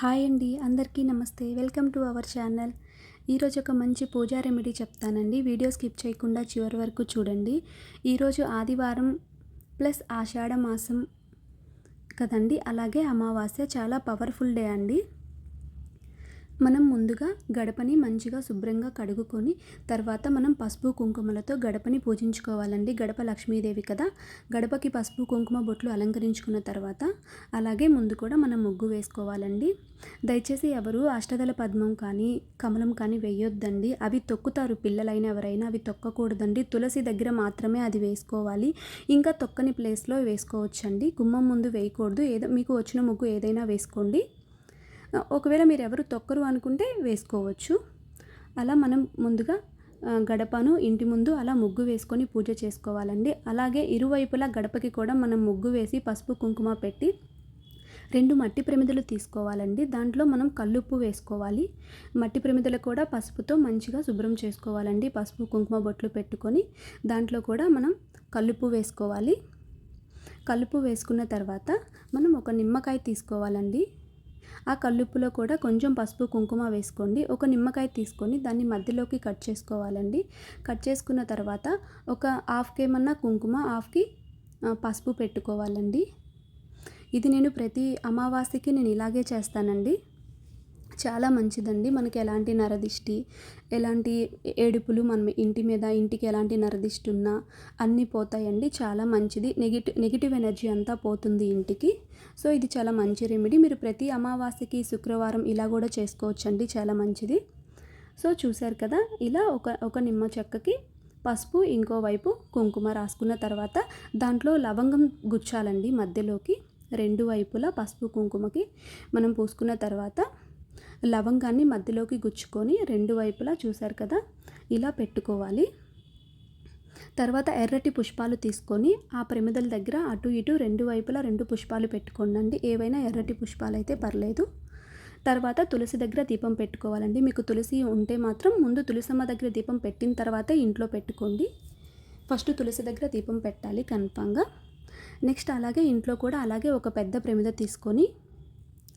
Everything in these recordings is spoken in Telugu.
హాయ్ అండి అందరికీ నమస్తే. Welcome to our channel. ఈరోజు ఒక మంచి పూజా రెమెడీ చెప్తానండి. వీడియో స్కిప్ చేయకుండా చివరి వరకు చూడండి. ఈరోజు ఆదివారం ప్లస్ ఆషాఢ మాసం కదండి. అలాగే అమావాస్య చాలా పవర్ఫుల్ డే అండి. మనం ముందుగా గడపని మంచిగా శుభ్రంగా కడుగుకొని తర్వాత మనం పసుపు కుంకుమలతో గడపని పూజించుకోవాలండి. గడప లక్ష్మీదేవి కదా. గడపకి పసుపు కుంకుమ బొట్లు అలంకరించుకున్న తర్వాత అలాగే ముందు కూడా మనం ముగ్గు వేసుకోవాలండి. దయచేసి ఎవరు అష్టదల పద్మం కానీ కమలం కానీ వేయొద్దండి. అవి తొక్కుతారు పిల్లలైన ఎవరైనా. అవి తొక్కకూడదండి. తులసి దగ్గర మాత్రమే అది వేసుకోవాలి. ఇంకా తొక్కని ప్లేస్లో వేసుకోవచ్చండి. గుమ్మం ముందు వేయకూడదు. ఏదో మీకు వచ్చిన ముగ్గు ఏదైనా వేసుకోండి. ఒకవేళ మీరు ఎవరు తొక్కరు అనుకుంటే వేసుకోవచ్చు. అలా మనం ముందుగా గడపను ఇంటి ముందు అలా ముగ్గు వేసుకొని పూజ చేసుకోవాలండి. అలాగే ఇరువైపులా గడపకి కూడా మనం ముగ్గు వేసి పసుపు కుంకుమ పెట్టి రెండు మట్టి ప్రమిదలు తీసుకోవాలండి. దాంట్లో మనం కల్లుప్పు వేసుకోవాలి. మట్టి ప్రమిదలు కూడా పసుపుతో మంచిగా శుభ్రం చేసుకోవాలండి. పసుపు కుంకుమ బొట్లు పెట్టుకొని దాంట్లో కూడా మనం కల్లుప్పు వేసుకోవాలి. కలుపు వేసుకున్న తర్వాత మనం ఒక నిమ్మకాయ తీసుకోవాలండి. ఆ కల్లుప్పులో కూడా కొంచెం పసుపు కుంకుమ వేసుకోండి. ఒక నిమ్మకాయ తీసుకొని దాన్ని మధ్యలోకి కట్ చేసుకోవాలండి. కట్ చేసుకున్న తర్వాత ఒక హాఫ్ కేమన్నా కుంకుమ హాఫ్కి పసుపు పెట్టుకోవాలండి. ఇది నేను ప్రతి అమావాస్యకి నేను ఇలాగే చేస్తానండి. చాలా మంచిదండి. మనకి ఎలాంటి నరదిష్టి ఎలాంటి ఏడుపులు మనం ఇంటి మీద ఇంటికి ఎలాంటి నరదిష్టి ఉన్నా అన్నీ పోతాయండి. చాలా మంచిది. నెగిటివ్ నెగిటివ్ ఎనర్జీ అంతా పోతుంది ఇంటికి. సో ఇది చాలా మంచి రెమెడీ. మీరు ప్రతి అమావాస్యకి శుక్రవారం ఇలా కూడా చేసుకోవచ్చండి. చాలా మంచిది. సో చూశారు కదా? ఇలా ఒక ఒక నిమ్మ చెక్కకి పసుపు ఇంకోవైపు కుంకుమ రాసుకున్న తర్వాత దాంట్లో లవంగం గుచ్చాలండి మధ్యలోకి. రెండు వైపులా పసుపు కుంకుమకి మనం పూసుకున్న తర్వాత లవంగాన్ని మధ్యలోకి గుచ్చుకొని రెండు వైపులా చూశారు కదా ఇలా పెట్టుకోవాలి. తర్వాత ఎర్రటి పుష్పాలు తీసుకొని ఆ ప్రమిదల దగ్గర అటు ఇటు రెండు వైపులా రెండు పుష్పాలు పెట్టుకోండి ఏవైనా ఎర్రటి పుష్పాలు అయితే పర్లేదు. తర్వాత తులసి దగ్గర దీపం పెట్టుకోవాలండి. మీకు తులసి ఉంటే మాత్రం ముందు తులసమ్మ దగ్గర దీపం పెట్టిన తర్వాతే ఇంట్లో పెట్టుకోండి. ఫస్ట్ తులసి దగ్గర దీపం పెట్టాలి కన్ఫామ్గా. నెక్స్ట్ అలాగే ఇంట్లో కూడా అలాగే ఒక పెద్ద ప్రమిద తీసుకొని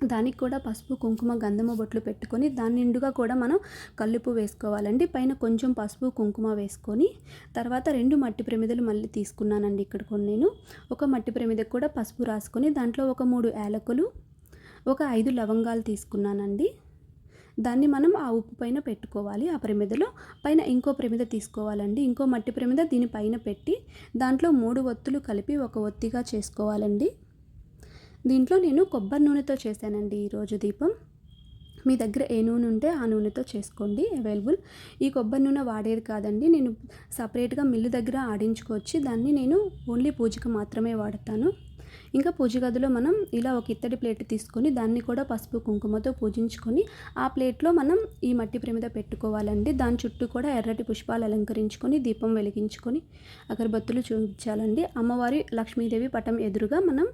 దానికి కూడా పసుపు కుంకుమ గంధము బొట్లు పెట్టుకొని దాని నిండుగా కూడా మనం కల్లుపు వేసుకోవాలండి. పైన కొంచెం పసుపు కుంకుమ వేసుకొని తర్వాత రెండు మట్టి ప్రమిదలు మళ్ళీ తీసుకున్నానండి ఇక్కడ కొన్ని నేను. ఒక మట్టి ప్రమిదకు కూడా పసుపు రాసుకొని దాంట్లో ఒక మూడు యాలకులు ఒక ఐదు లవంగాలు తీసుకున్నానండి. దాన్ని మనం ఆ ఉప్పు పైన పెట్టుకోవాలి ఆ ప్రమిదలో. పైన ఇంకో ప్రమిద తీసుకోవాలండి. ఇంకో మట్టి ప్రమిద దీనిపైన పెట్టి దాంట్లో మూడు ఒత్తులు కలిపి ఒక ఒత్తిగా చేసుకోవాలండి. దీంట్లో నేను కొబ్బరి నూనెతో చేశానండి ఈరోజు దీపం. మీ దగ్గర ఏ నూనె ఉంటే ఆ నూనెతో చేసుకోండి అవైలబుల్ ఈ కొబ్బరి నూనె వాడేది కాదండి నేను సపరేట్గా మిల్లు దగ్గర ఆడించుకొచ్చి దాన్ని నేను ఓన్లీ పూజకు మాత్రమే వాడతాను. ఇంకా పూజ గదిలో మనం ఇలా ఒక ఇత్తడి ప్లేట్ తీసుకొని దాన్ని కూడా పసుపు కుంకుమతో పూజించుకొని ఆ ప్లేట్లో మనం ఈ మట్టి ప్రమిద పెట్టుకోవాలండి. దాని చుట్టూ కూడా ఎర్రటి పుష్పాలు అలంకరించుకొని దీపం వెలిగించుకొని అగరబత్తులు చూపించాలండి. అమ్మవారి లక్ష్మీదేవి పటం ఎదురుగా మనం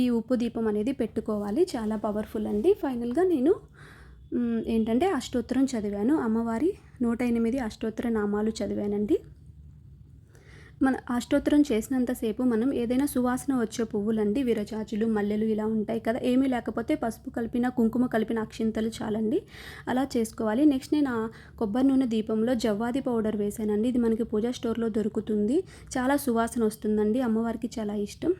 ఈ ఉప్పు దీపం అనేది పెట్టుకోవాలి. చాలా పవర్ఫుల్ అండి. ఫైనల్గా నేను ఏంటంటే అష్టోత్తరం చదివాను. అమ్మవారి నూట ఎనిమిది అష్టోత్తర నామాలు చదివానండి. మన అష్టోత్తరం చేసినంతసేపు మనం ఏదైనా సువాసన వచ్చే పువ్వులండి విరజాజులు మల్లెలు ఇలా ఉంటాయి కదా. ఏమీ లేకపోతే పసుపు కలిపిన కుంకుమ కలిపిన అక్షింతలు చాలండి. అలా చేసుకోవాలి. నెక్స్ట్ నేను ఆ కొబ్బరి నూనె దీపంలో జవ్వాది పౌడర్ వేసానండి. ఇది మనకి పూజా స్టోర్లో దొరుకుతుంది. చాలా సువాసన వస్తుందండి. అమ్మవారికి చాలా ఇష్టం.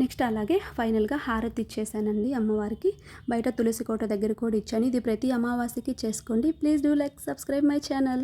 నెక్స్ట్ అలాగే ఫైనల్గా హారతి ఇచ్చేసానండి అమ్మవారికి. బయట తులసి కోట దగ్గర కూడా ఇచ్చాను. ఇది ప్రతి అమావాస్యకి చేసుకోండి. Please do like subscribe my channel.